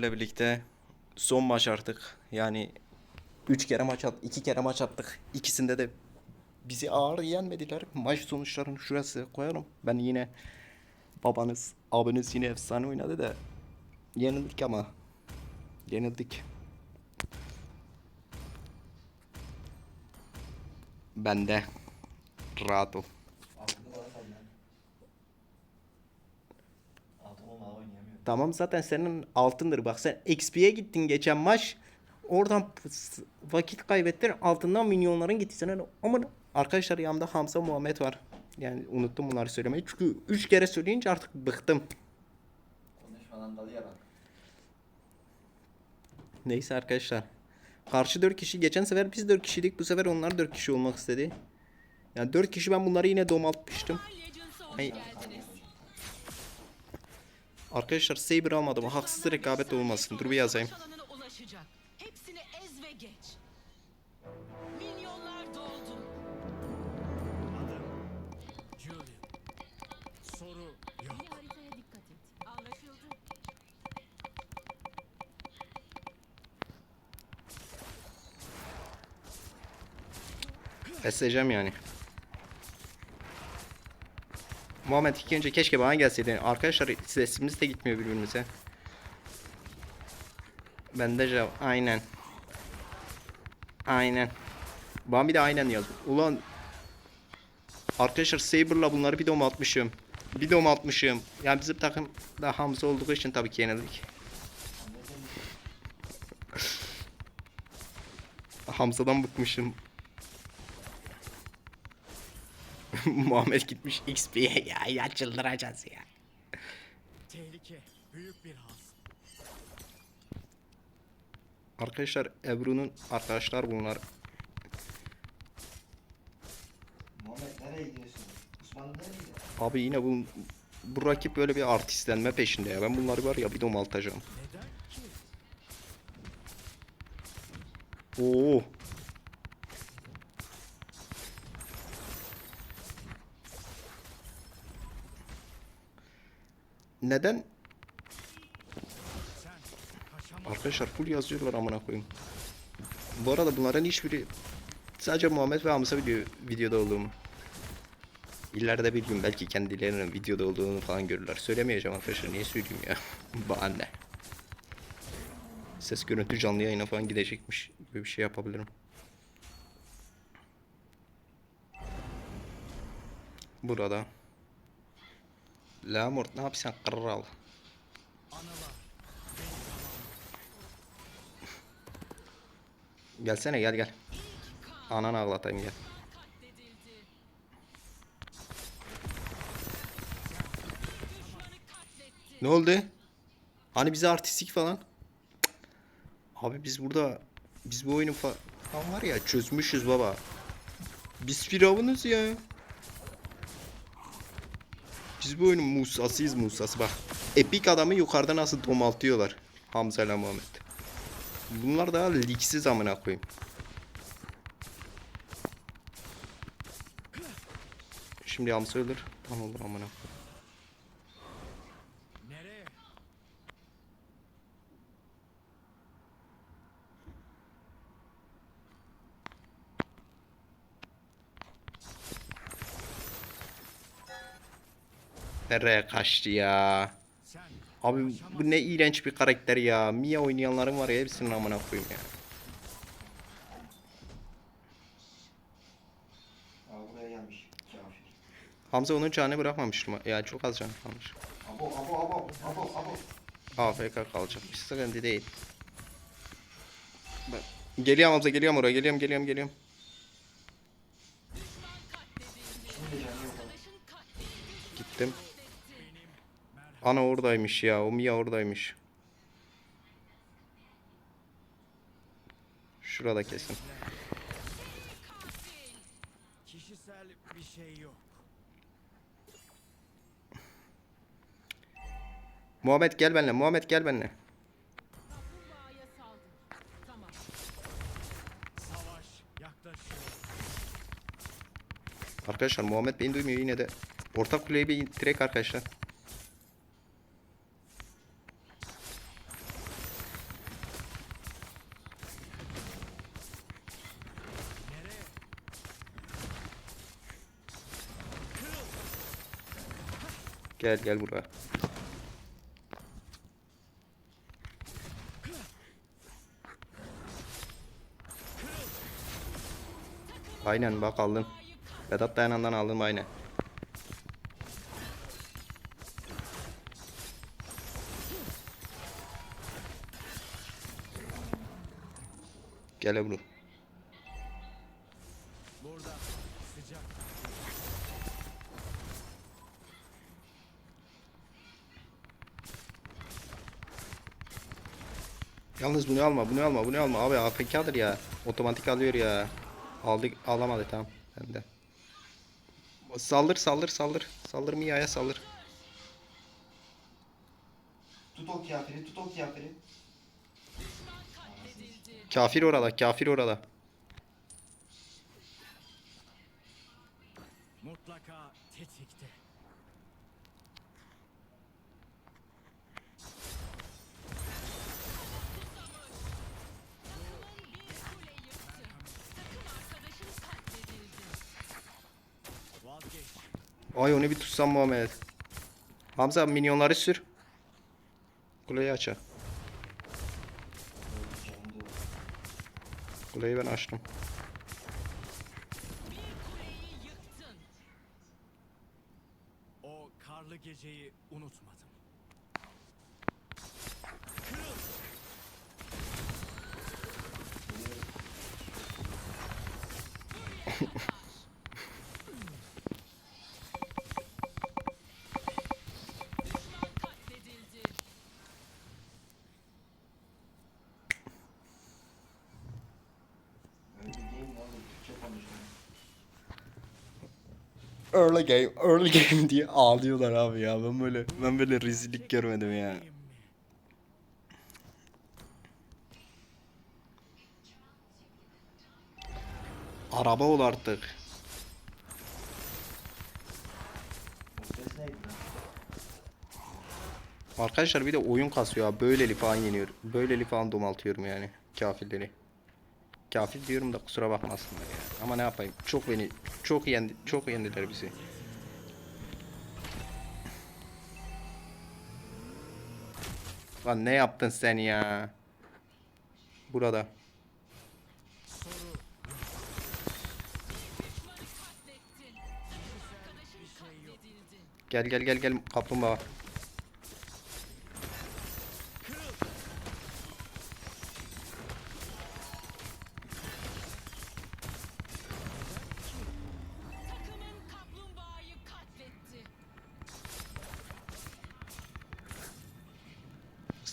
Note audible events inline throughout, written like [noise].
ile birlikte son maç artık. Yani 3 kere maç attık, 2 kere maç attık. İkisinde de bizi ağır yenmediler. Maç sonuçlarını şurası koyarım. Ben yine babanız, abiniz yine efsane oynadı da yenildik ama yenildik. Ben de rahat ol. Tamam zaten senin altındır. Bak sen XP'ye gittin geçen maç. Oradan vakit kaybettin. Altından milyonların gitti. Sen ama arkadaşlar yanımda Hamza Muhammed var. Yani unuttum bunları söylemeyi. Çünkü 3 kere söyleyince artık bıktım. Konuşmadan dalıyor bak. Neyse arkadaşlar. Karşı 4 kişi. Geçen sefer biz 4 kişiydik. Bu sefer onlar 4 kişi olmak istedi. Yani 4 kişi ben bunları yine domaltmıştım. Ay. Arkadaşlar Saber almadım. Haksız rekabet olmasın. Dur bir yazayım. alanına ulaşacak. Muhammed ilk önce keşke bana gelseydi. Arkadaşlar sesimiz de gitmiyor birbirimize. Bende cevap. Aynen. Aynen. Bana bir de aynen yaz. Ulan. Arkadaşlar Saber'la bunları bir dom atmışım. Bir dom atmışım. Yani bizim takım da Hamza olduğu için tabii ki yenildik. Hamza'dan bıkmışım. [laughs] Muhammed gitmiş XP'ye ya ya çıldıracağız ya. Tehlike. Büyük bir haz. Arkadaşlar Ebru'nun arkadaşlar bunlar. Muhammed nereye gidiyorsun? Osman nereye gidiyor? Abi yine bu bu rakip böyle bir artistlenme peşinde ya. Ben bunları var ya bir domaltacağım. Oo. Neden? Arkadaşlar full yazıyorlar amına koyayım. Bu arada bunların hiçbiri sadece Muhammed ve Hamza video, videoda olduğumu. İleride bir gün belki kendilerinin videoda olduğunu falan görürler. Söylemeyeceğim arkadaşlar. Niye söyleyeyim ya? [laughs] Bana ne? Ses görüntü canlı yayına falan gidecekmiş. Böyle bir şey yapabilirim. Burada. Lamort ne yapıyorsun kral? Gelsene gel gel. Ananı ağlatayım gel. Ne oldu? Hani bize artistik falan? Abi biz burada biz bu oyunu fa- falan var ya çözmüşüz baba. Biz firavunuz ya. Biz bu oyunun Musa'sıyız Musa'sı bak. Epik adamı yukarıda nasıl domaltıyorlar. Hamza ile Muhammed. Bunlar daha ligsiz amına koyayım. Şimdi Hamza ölür. Tam olur amına koyayım. Nereye? Nereye kaçtı ya? Abi bu ne iğrenç bir karakter ya. Mia oynayanların var ya hepsinin amına koyayım ya. Hamza onun canını bırakmamıştım. Ya çok az canı kalmış. Abo abo abo abo abo. AFK kalacak. Bir sıkıntı değil. Bak. Geliyorum Hamza geliyorum oraya. Geliyorum geliyorum geliyorum. Canı. Gittim. Ana oradaymış ya. O Mia oradaymış. Şurada kesin. kişisel bir şey yok. Muhammed gel benimle. Muhammed gel benimle. Arkadaşlar Muhammed beni duymuyor yine de. Orta kuleyi bir direkt arkadaşlar. Gel gel buraya. Aynen bak aldın. Vedat Dayanan'dan aldım aynen. Gel Ebru. Yalnız bunu alma, bunu alma, bunu alma. Abi AFK'dır ya. Otomatik alıyor ya. Aldı, alamadı tamam. Ben de. Saldır, saldır, saldır. Saldır Mia'ya saldır. Tut o kafiri, tut o kafiri. Kafir orada, kafir orada. Mutlaka tetikte. Ay onu bir tutsam Muhammed. Hamza minyonları sür. Kuleyi aç. ha. Öyle canım da var. Kuleyi ben açtım. O karlı geceyi unutmadım. Katledildi. [laughs] Early game, early [laughs] game diye ağlıyorlar abi ya. Ben böyle ben böyle rezillik görmedim ya. Araba ol artık. Arkadaşlar bir de oyun kasıyor abi. Böyleli falan yeniyor. Böyleli falan domaltıyorum yani kafirleri. Kafir diyorum da kusura bakmasınlar ya. Ama ne yapayım? Çok beni çok yendi çok yendiler bizi. Lan ne yaptın sen ya? Burada. Gel gel gel gel kaplumbağa.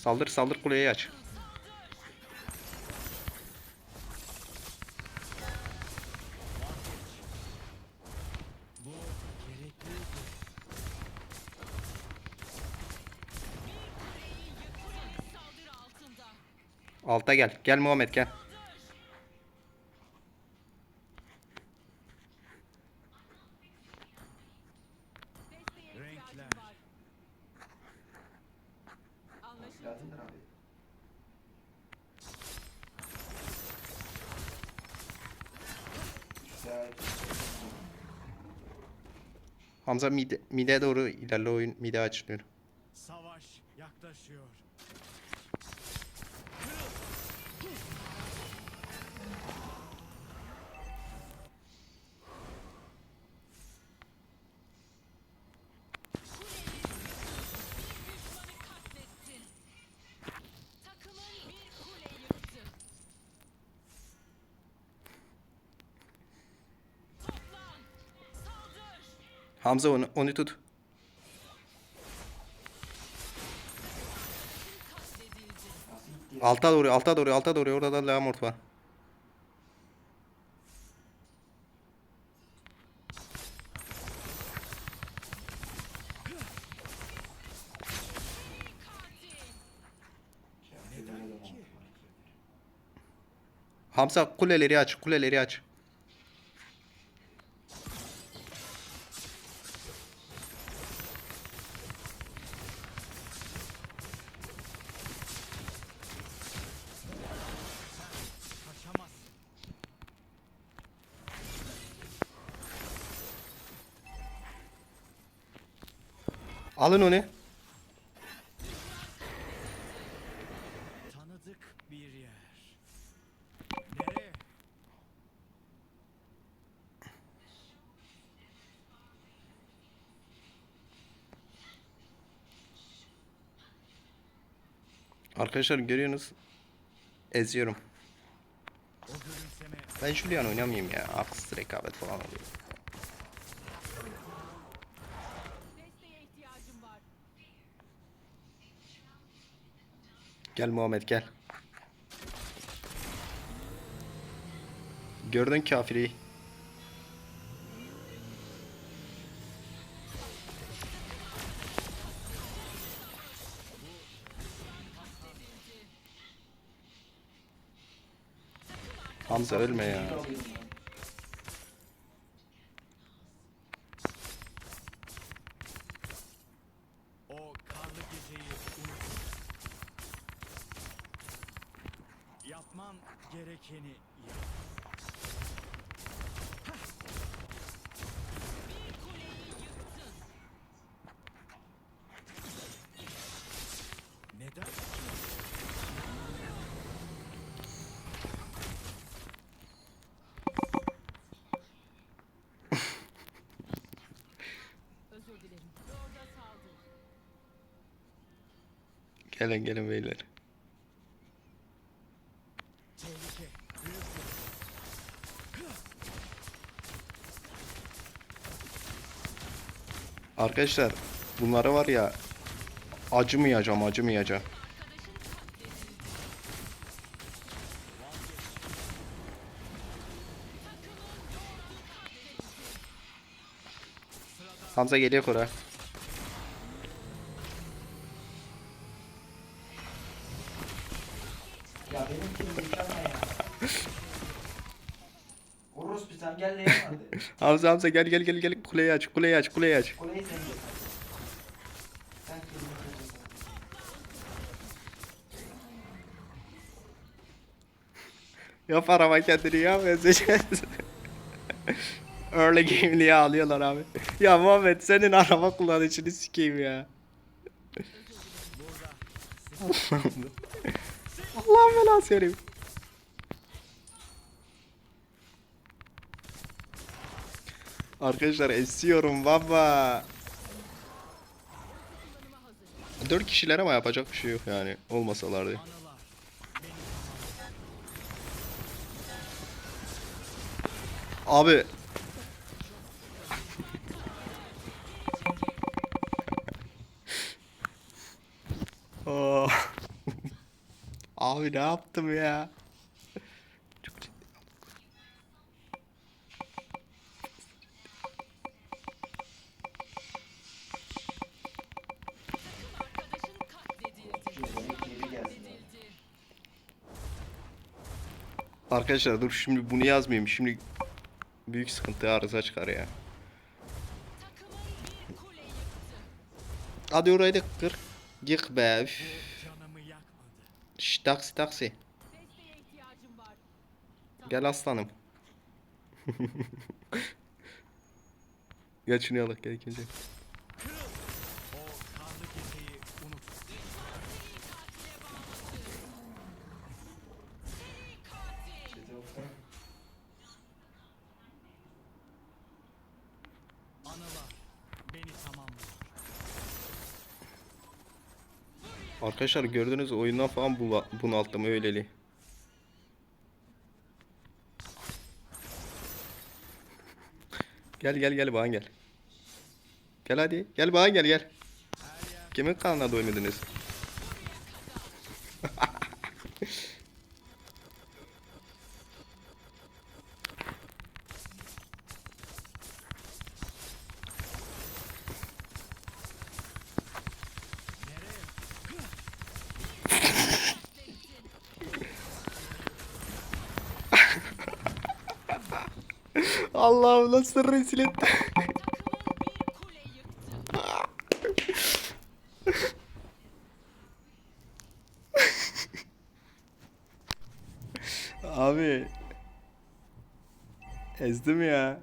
Saldır saldır kuleyi aç. Alta gel. Gel Muhammed gel. Hamza mide, mide doğru ilerle oyun mide açılıyor. Savaş yaklaşıyor. Hamza onu, onu tut. Alta doğru alta doğru alta doğru orada da Lamort var. Hamza kuleleri aç kuleleri aç. Alın onu. Tanıdık bir yer. Nereye? Arkadaşlar görüyorsunuz. Eziyorum. Ben Julian oynamayayım ya. Haksız rekabet falan oluyor. Gel Muhammed gel. Gördün kafiri. Hamza ölme ya. Gelin gelin beyler. Arkadaşlar bunları var ya acımayacağım acımayacağım. Hamza geliyor kora. Ya benim kim mükemmel ya. Urus bir sen gel hadi. [laughs] Hamza Hamza gel gel gel gel kuleyi aç kuleyi aç kuleyi aç. Kuleyi sen gel. Sen. [laughs] Yap araba kendini ya ezeceğiz. [laughs] Early game diye abi. Ya Muhammed senin araba kullanışını sikeyim ya. Allah'ım belası vereyim. Arkadaşlar esiyorum baba. 4 kişiler ama yapacak bir şey yok yani olmasalardı. Abi. Abi ne yaptım ya? Çok. Arkadaşlar dur şimdi bunu yazmayayım. Şimdi büyük sıkıntı arıza çıkar ya. Hadi orayı da kır. Yık be. Şş, taksi taksi. Gel aslanım. gel şunu al gel ikinci. Arkadaşlar gördünüz oyundan falan bunalttım öyleli. Gel gel gel bana gel. Gel hadi. Gel bana gel gel. Kimin kanalına oynadınız? Nasıl rezil etti. Abi. Ezdim ya.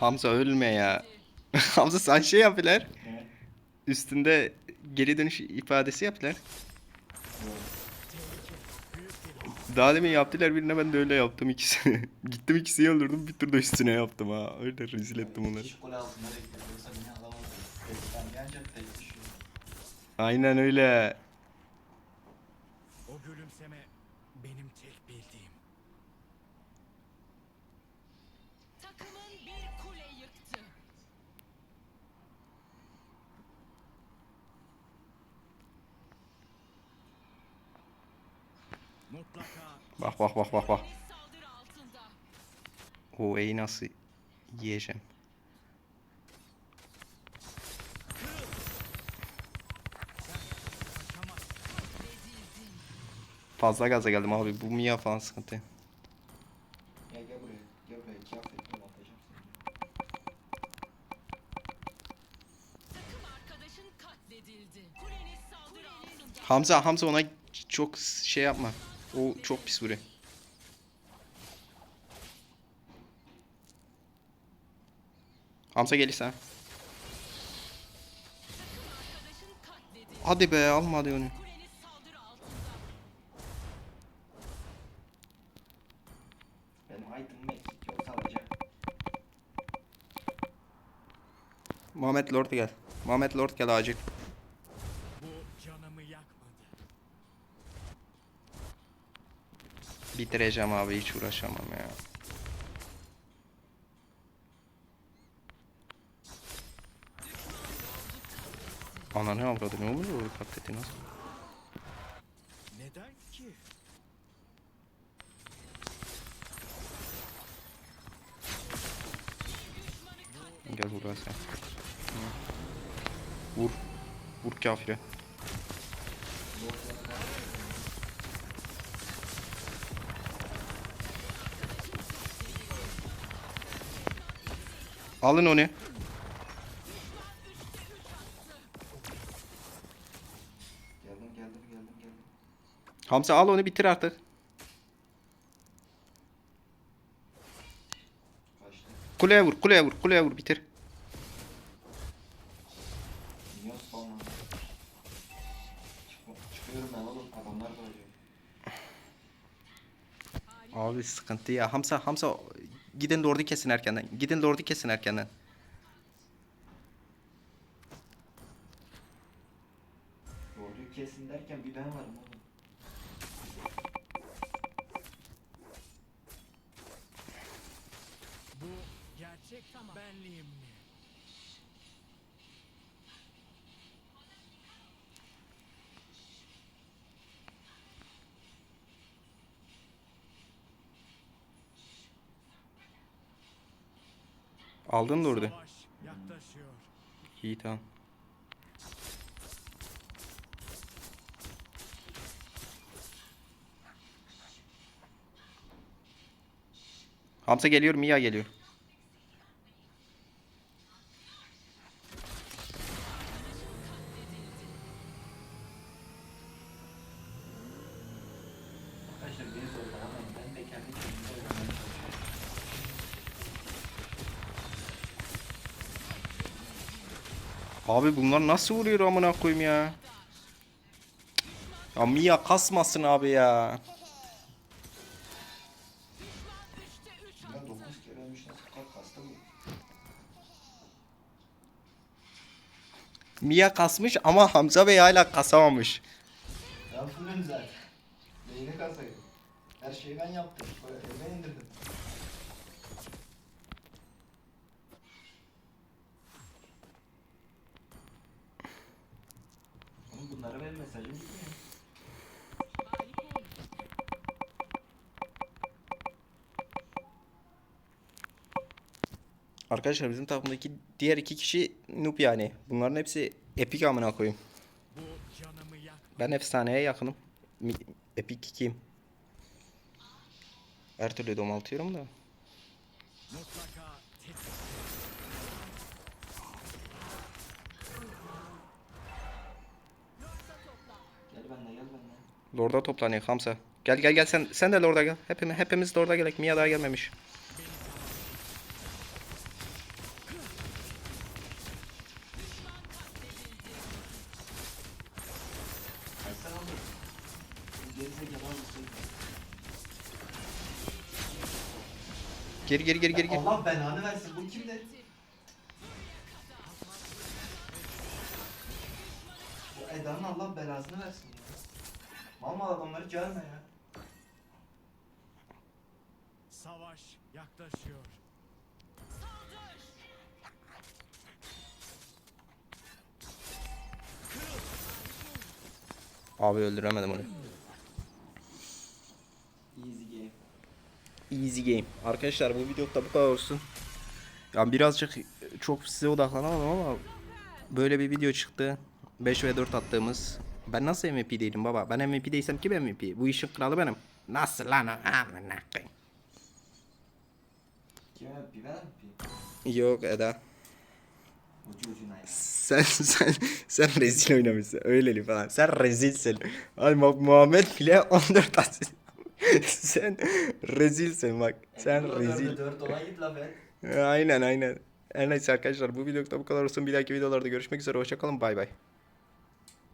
Hamza ölme ya. [laughs] Hamza sen şey yapılar. Üstünde geri dönüş ifadesi yaptılar. Daha demin yaptılar birine ben de öyle yaptım ikisini. [laughs] Gittim ikisini öldürdüm bir tur da üstüne yaptım ha. Öyle rezil ettim onları. Kişi kule Bak bak bak bak bak. O E'yi nasıl yiyeceğim. Fazla gaza geldim abi. Bu Mia falan sıkıntı. Gel gel buraya. Gel buraya. İki affettim atacağım seni. Takım arkadaşın katledildi. Kuleniz saldırı altında. Hamza Hamza ona çok şey yapma. O çok pis vuruyor. Hamza gelirse. Hadi be onu. Eksik yoksa alacağım. Muhammed Lord gel. Muhammed Lord gel acil. Bitireceğim abi hiç uğraşamam ya. Ananı avradı ne oluyor o katletti nasıl? Neden ki? Gel buraya sen. Vur. Vur kafire. Alın onu. Geldim geldim geldim geldim. Hamza al onu bitir artık. Kaçtı. Kuleye vur, kuleye vur, kuleye vur bitir. Minyon spawnlandı. Çıkma, çıkıyorum ben oğlum. Adamlar da ölüyor. Abi sıkıntı ya. Hamza, Hamza gidin Lord'u kesin erkenden. Gidin Lord'u kesin erkenden. Orduyu kesin derken bir ben varım oğlum. Bu gerçek benliğim mi? Aldın. Savaş yaklaşıyor. İyi tamam. Hamza geliyor, Mia geliyor. Arkadaşlar beni sorgulamayın. Ben de kendi Abi bunlar nasıl vuruyor amına koyayım ya? Ya Mia kasmasın abi ya. Üçte üç Ben 9 kere ölmüş nasıl kalk hasta mı? Mia kasmış ama Hamza Bey hala kasamamış. Ben fullüm zaten. Neyini kasayım? Her şeyi ben yaptım. Evden indirdim. Oğlum bunlara benim. Arkadaşlar bizim takımdaki diğer iki kişi noob yani. Bunların hepsi epic amına koyayım. Ben efsaneye yakınım. Epic 2'yim. Her türlü domaltıyorum da. Lord'a toplanıyor Hamza. Gel gel gel sen sen de Lord'a gel. Hepimiz hepimiz Lord'a gerek. Mia daha gelmemiş. Geri geri geri geri. Allah belanı versin. Bu kimdir? Görme ya. Savaş yaklaşıyor. Abi öldüremedim onu. Easy game. Easy game. Arkadaşlar bu videoda bu kadar olsun. Ya birazcık çok size odaklanamadım ama böyle bir video çıktı. 5 ve 4 attığımız. Ben nasıl MVP değilim baba? Ben MVP değilsem kim MVP? Bu işin kralı benim. Nasıl lan? Amına koyayım. Kim? Ben. Yok Eda. Ucu ucuna ya. Sen sen sen rezil oynamışsın. Öyleli falan. Sen rezilsin. Ay bak Muhammed bile 14 asist. [laughs] sen rezilsin bak. Sen rezil. 4 olan git la. Aynen aynen. Her neyse arkadaşlar bu videoda bu kadar olsun. Bir dahaki videolarda görüşmek üzere. Hoşçakalın. Bay bay.